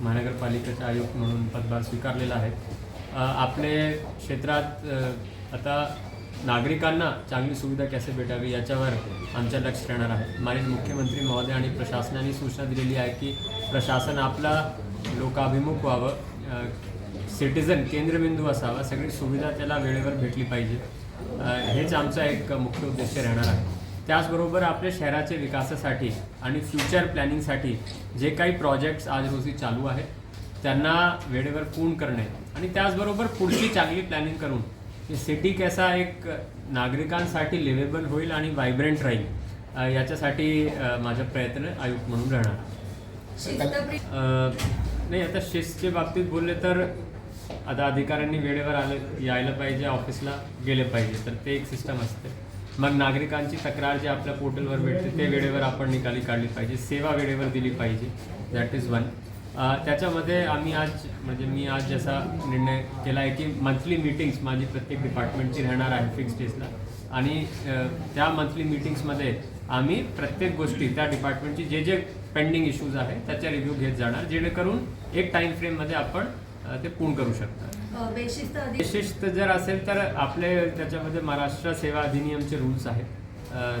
महानगरपालिकेचे आयुक्त म्हणून पदभार स्वीकारलेला आहे. आपले क्षेत्रात आता नागरिकांना चांगली सुविधा कसे भेटावी याच्यावर आमचं लक्ष राहणार आहे. माननीय मुख्यमंत्री महोदय आणि प्रशासनाने सूचना दिलेली आहे की प्रशासन आपला लोकाभिमुख व्हावं सिटिझन केंद्रबिंदू असावा सगळी सुविधा त्याला वेळेवर भेटली पाहिजे. हेच आमचा एक मुख्य उद्देश राहणार आहे. त्याचबरोबर आपल्या शहराच्या विकासासाठी आणि फ्युचर प्लॅनिंगसाठी जे काही प्रोजेक्ट्स आज रोजी चालू आहेत त्यांना वेळेवर पूर्ण करणे आणि त्याचबरोबर पुढची चांगली प्लॅनिंग करून सिटी कसा एक नागरिकांसाठी लिव्हेबल होईल आणि व्हायब्रंट राहील याच्यासाठी माझा प्रयत्न आयुक्त म्हणून राहणार. नाही आता शिस्तच्या बाबतीत बोलले तर आता अधिकाऱ्यांनी वेळेवर आले यायला पाहिजे ऑफिसला गेले पाहिजे तर ते एक सिस्टम असते. मग नागरिकांची तक्रार जी आपल्या पोर्टलवर भेटते ते वेळेवर आपण निकाली काढली पाहिजे सेवा वेळेवर दिली पाहिजे. दॅट इज वन त्याच्यामध्ये आम्ही आज म्हणजे मी आज जसा निर्णय केला आहे की मंथली मीटिंग्स माझी प्रत्येक डिपार्टमेंटची राहणार आहे फिक्स डेजला आणि त्या मंथली मीटिंग्समध्ये आम्ही प्रत्येक गोष्टी त्या डिपार्टमेंटची जे जे पेंडिंग इश्यूज आहे त्याचा रिव्ह्यू घेत जाणार. जेणेकरून एक टाइम फ्रेममध्ये आपण ते पूर्ण करू शकता अ, बेशिस्त अधिक विशिष्ट जर असेल तर आपले त्याच्यामध्ये महाराष्ट्र सेवा अधिनियमचे रूल्स आहेत.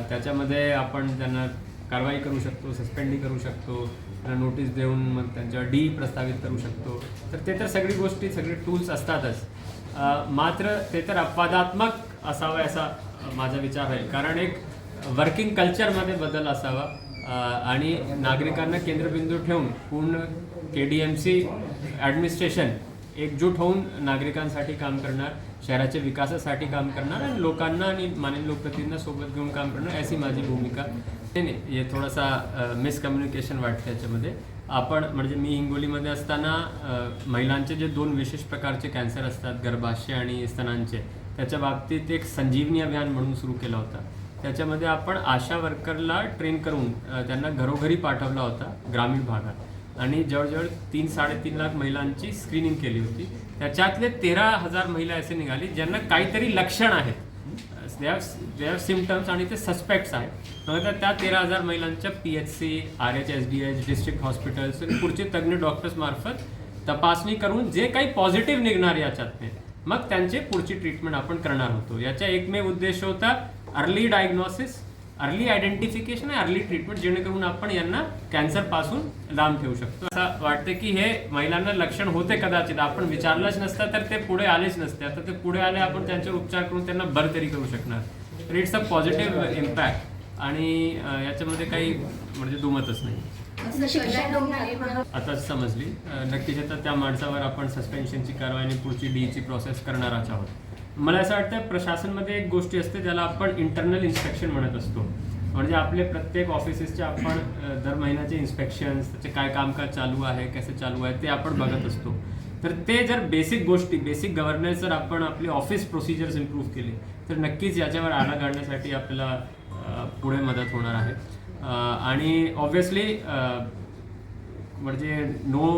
त्याच्यामध्ये आपण त्यांना कारवाई करू शकतो सस्पेंडही करू शकतो त्यांना नोटीस देऊन मग त्यांच्यावर डी प्रस्तावित करू शकतो. तर ते तर सगळी गोष्टी सगळे टूल्स असतातच. मात्र ते तर अपवादात्मक असावं असा माझा विचार आहे. कारण एक वर्किंग कल्चरमध्ये बदल असावा. आणि नागरिकांना केंद्रबिंदू ठेवून पूर्ण K D M C administration एकजूट होऊन नागरिकांसाठी काम करणार शहराच्या विकासासाठी काम करणार आणि लोकांना आणि मान्य लोकप्रतिनिधींना सोबत घेऊन काम करणार अशी माझी भूमिका. नाही नाही हे थोडासा मिसकम्युनिकेशन वाटतं याच्यामध्ये. आपण म्हणजे मी हिंगोलीमध्ये असताना महिलांचे जे दोन विशेष प्रकारचे कॅन्सर असतात गर्भाशय आणि स्तनांचे त्याच्या बाबतीत एक संजीवनी अभियान म्हणून सुरू केला होता. त्याच्यामध्ये आपण आशा वर्करला ट्रेन करून त्यांना घरोघरी पाठवला होता ग्रामीण भागात. आणि जवळजवळ तीन साडेतीन लाख महिलांची स्क्रीनिंग केली होती. त्याच्यातले तेरा हजार महिला असे निघाली ज्यांना काहीतरी लक्षण आहेत. हॅव सिमटम्स आणि ते सस्पेक्ट्स आहेत. मग त्या तेरा हजार महिलांच्या P H C R H S D H district hospitals पुढचे तज्ज्ञ डॉक्टर्स मार्फत तपासणी करून जे काही पॉझिटिव्ह निघणार याच्यातने मग त्यांचे पुढची ट्रीटमेंट आपण करणार होतो. याचा एकमेव उद्देश होता अर्ली डायग्नॉसिस अर्ली आयडेंटिफिकेशन आणि अर्ली ट्रीटमेंट जेणेकरून आपण यांना कॅन्सरपासून लांब ठेवू शकतो. असं वाटतं की हे महिलांना लक्षण होते कदाचित. आपण विचारलंच नसतं तर ते पुढे आलेच नसते. आता ते पुढे आले आपण त्यांच्यावर उपचार करून त्यांना बरं तरी करू शकणार. तर इट्स अ पॉझिटिव्ह इम्पॅक्ट आणि याच्यामध्ये काही म्हणजे दुमतच नाही. आता समजली. नक्कीच आता त्या माणसावर आपण सस्पेन्शनची कारवाई आणि पुढची डीची प्रोसेस करणार आहोत. मला असं वाटतं प्रशासनमध्ये एक गोष्टी असते ज्याला आपण इंटरनल इन्स्पेक्शन म्हणत असतो. म्हणजे आपले प्रत्येक ऑफिसेसचे आपण दर महिन्याचे इन्स्पेक्शन्स त्याचे काय कामकाज चालू आहे कसं चालू आहे ते आपण बघत असतो. तर ते जर बेसिक गोष्टी बेसिक गव्हर्नन्स जर आपण आपले ऑफिस प्रोसिजर्स इम्प्रूव्ह केले तर नक्कीच याच्यावर आळा घालण्यासाठी आपल्याला पुढे मदत होणार आहे. आणि ऑब्व्हियसली म्हणजे नो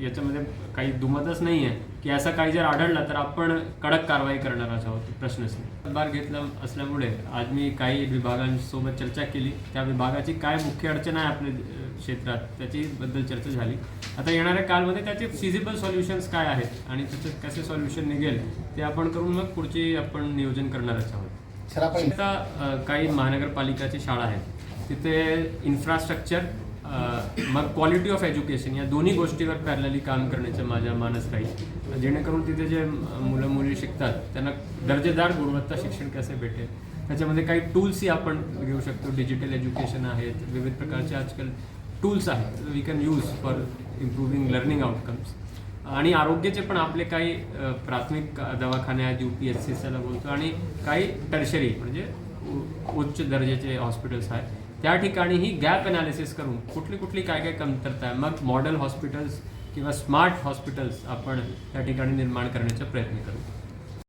याच्यामध्ये काही दुमतच नाही आहे की असं काही जर आढळलं तर आपण कडक कारवाई करणार आहोत प्रश्नच नाही. घेतला असल्यामुळे आज मी काही विभागांसोबत चर्चा केली. त्या विभागाची काय मुख्य अडचण आहे आपल्या क्षेत्रात त्याची बद्दल चर्चा झाली. आता येणाऱ्या कालमध्ये त्याचे फिजिबल सॉल्युशन्स काय आहेत आणि त्याचं कसे सॉल्युशन निघेल ते आपण करून मग पुढची आपण नियोजन करणारच आहोत. आता काही महानगरपालिकाची शाळा आहेत. तिथे इन्फ्रास्ट्रक्चर मग क्वालिटी ऑफ एज्युकेशन या दोन्ही गोष्टीवर पॅरलली काम करण्याचं माझ्या मानस राहील. जेणेकरून तिथे जे मुलं मुली शिकतात त्यांना दर्जेदार गुणवत्ता शिक्षण कसे भेटेल? त्याच्यामध्ये काही टूल्सही आपण घेऊ शकतो. डिजिटल एज्युकेशन आहेत विविध प्रकारचे आजकाल टूल्स आहेत. We can use for improving learning outcomes आणि आरोग्याचे पण आपले काही प्राथमिक दवाखाने आहेत यू पी एस सी त्याला बोलतो. आणि काही टर्शरी म्हणजे उ- उच्च दर्जाचे हॉस्पिटल्स आहेत. त्या ठिकाणीही गॅप अनालिसिस करून कुठली कुठली काय काय कमतरता आहे मग मॉडेल हॉस्पिटल्स किंवा स्मार्ट हॉस्पिटल्स आपण त्या ठिकाणी निर्माण करण्याचा प्रयत्न करू.